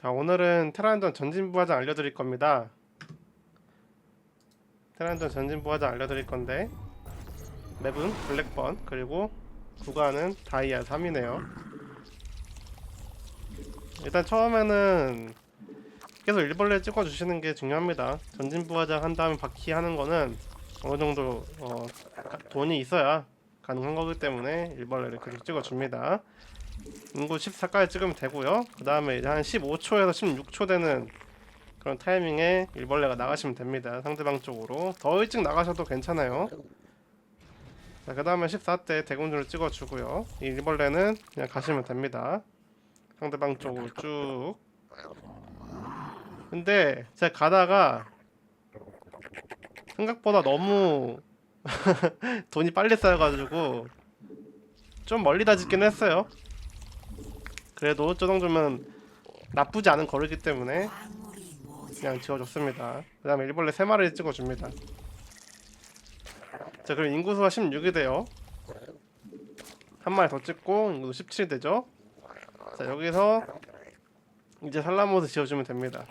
자 오늘은 테란전 전진부화장 알려드릴 겁니다. 테란전 전진부화장 알려드릴 건데 맵은 블랙번 그리고 구간은 다이아 3이네요. 일단 처음에는 계속 일벌레 찍어주시는 게 중요합니다. 전진부화장 한 다음에 바퀴 하는 거는 어느 정도 어, 가- 돈이 있어야 가능한 거기 때문에 일벌레를 계속 찍어줍니다 인구 14까지 찍으면 되고요. 그 다음에 이제 한 15초에서 16초 되는 그런 타이밍에 일벌레가 나가시면 됩니다. 상대방 쪽으로. 더 일찍 나가셔도 괜찮아요. 자, 그 다음에 14대 대군주를 찍어주고요. 이 일벌레는 그냥 가시면 됩니다. 상대방 쪽으로 쭉. 근데 제가 가다가 생각보다 너무 돈이 빨리 쌓여가지고 좀 멀리 다 짓긴 했어요. 그래도 저 정도면 나쁘지 않은 거리기 때문에 그냥 지어줬습니다. 그 다음에 일벌레 3마리 찍어줍니다. 자 그럼 인구수가 16이 돼요. 한 마리 더 찍고 인구수 17이 되죠. 자 여기서 이제 산란모드 지어주면 됩니다.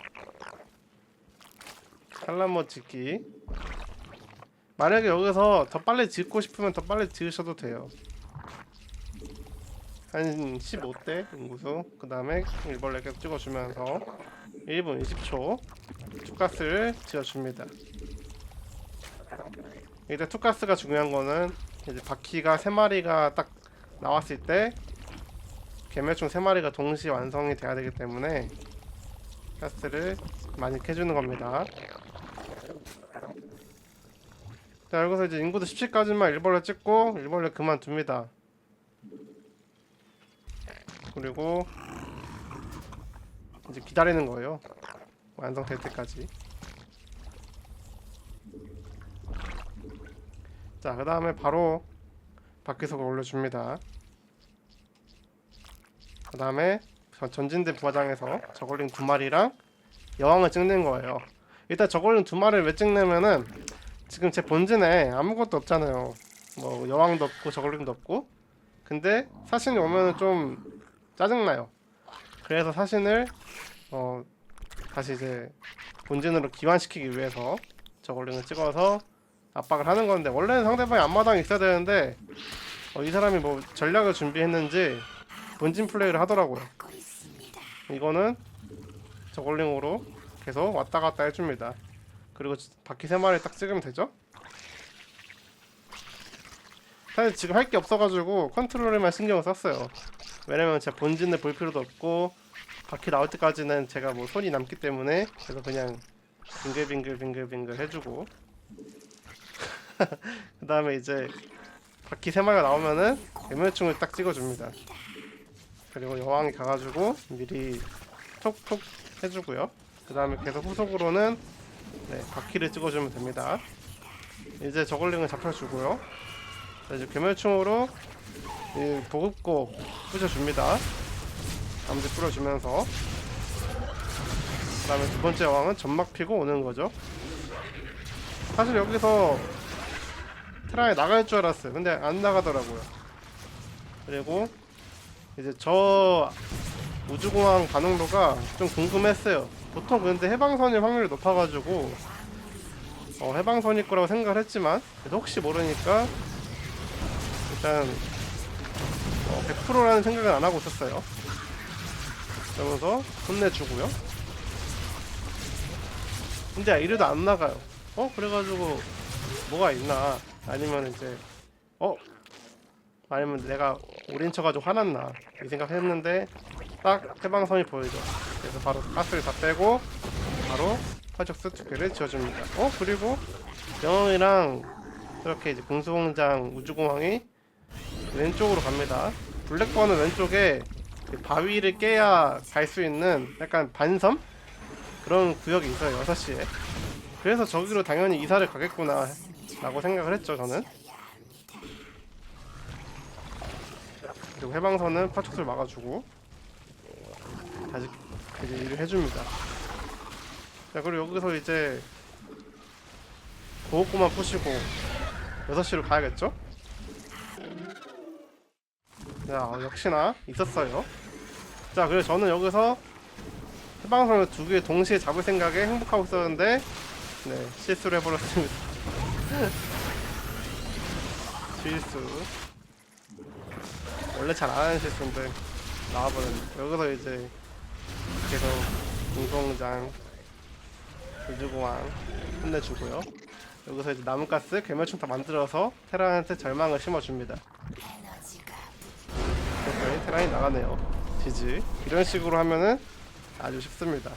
산란모 짓기 만약에 여기서 더 빨리 짓고 싶으면 더 빨리 지으셔도 돼요. 한 15대 인구수 그 다음에 일벌레 계속 찍어주면서 1분 20초 투가스를 지어줍니다. 이제 투가스가 중요한 거는 이제 바퀴가 3마리가 딱 나왔을 때 개멸충 3마리가 동시에 완성이 돼야 되기 때문에 가스를 많이 캐주는 겁니다. 자 여기서 이제 인구도 17까지만 일벌레 찍고 일벌레 그만둡니다 그리고 이제 기다리는 거예요. 완성될 때까지. 자, 그 다음에 바로 밖에서 올려줍니다. 그 다음에 전진대 부화장에서 저걸링 두 마리랑 여왕을 찍는 거예요. 일단 저걸링 두 마리를 왜 찍냐면은 지금 제 본진에 아무것도 없잖아요. 뭐 여왕도 없고 저걸링도 없고. 근데 사신이 오면은 좀 짜증나요. 그래서 사신을 어 다시 이제 본진으로 기환시키기 위해서 저걸링을 찍어서 압박을 하는 건데 원래는 상대방이 앞마당에 있어야 되는데 어, 이 사람이 뭐 전략을 준비했는지 본진 플레이를 하더라고요. 이거는 저걸링으로 계속 왔다 갔다 해줍니다. 그리고 바퀴 세 마리 딱 찍으면 되죠? 사실 지금 할 게 없어가지고 컨트롤에만 신경을 썼어요. 왜냐면 제가 본진을 볼 필요도 없고 바퀴 나올 때까지는 제가 뭐 손이 남기 때문에 그래서 그냥 빙글빙글 빙글빙글 해주고 그 다음에 이제 바퀴 세 마리가 나오면은 개멸충을 딱 찍어줍니다. 그리고 여왕이 가가지고 미리 톡톡 해주고요. 그 다음에 계속 후속으로는 네, 바퀴를 찍어주면 됩니다. 이제 저걸링을 잡혀주고요. 자, 이제 괴멸충으로 이 보급고 뿌려줍니다. 아무데 뿌려주면서 그 다음에 두 번째 여왕은 점막 피고 오는 거죠. 사실 여기서 테라에 나갈 줄 알았어요. 근데 안 나가더라고요. 그리고 이제 저 우주공항 가능도가 좀 궁금했어요. 보통 근데 해방선일 확률이 높아가지고 어, 해방선일 거라고 생각을 했지만 혹시 모르니까 일단 어, 100%라는 생각은 안 하고 있었어요. 그러면서 혼내주고요. 근데 이래도 안 나가요. 어? 그래가지고 뭐가 있나? 아니면 이제 어? 아니면 내가 오린 쳐가지고 화났나? 이 생각했는데 딱 해방선이 보이죠. 그래서 바로 가스를 다 빼고 바로 파적스 두 개를 지어줍니다. 어? 그리고 영웅이랑 이렇게 이제 공수공장 우주공항이 왼쪽으로 갑니다. 블랙번은 왼쪽에 그 바위를 깨야 갈 수 있는 약간 반섬 그런 구역이 있어요 6시에 그래서 저기로 당연히 이사를 가겠구나 라고 생각을 했죠 저는 그리고 해방선은 파촉을 막아주고 다시 이제 일을 해줍니다 자 그리고 여기서 이제 고급고만 푸시고 6시로 가야겠죠? 야 어, 역시나 있었어요. 자 그래서 저는 여기서 해방선을 두 개 동시에 잡을 생각에 행복하고 있었는데 네 실수를 해버렸습니다. 실수. 원래 잘 안 하는 실수인데 나와버렸네. 여기서 이제 계속 공성장 우주공항 끝내주고요. 여기서 이제 나뭇가스 괴멸충 다 만들어서 테란한테 절망을 심어줍니다 테란이 나가네요. 지지. 이런 식으로 하면은 아주 쉽습니다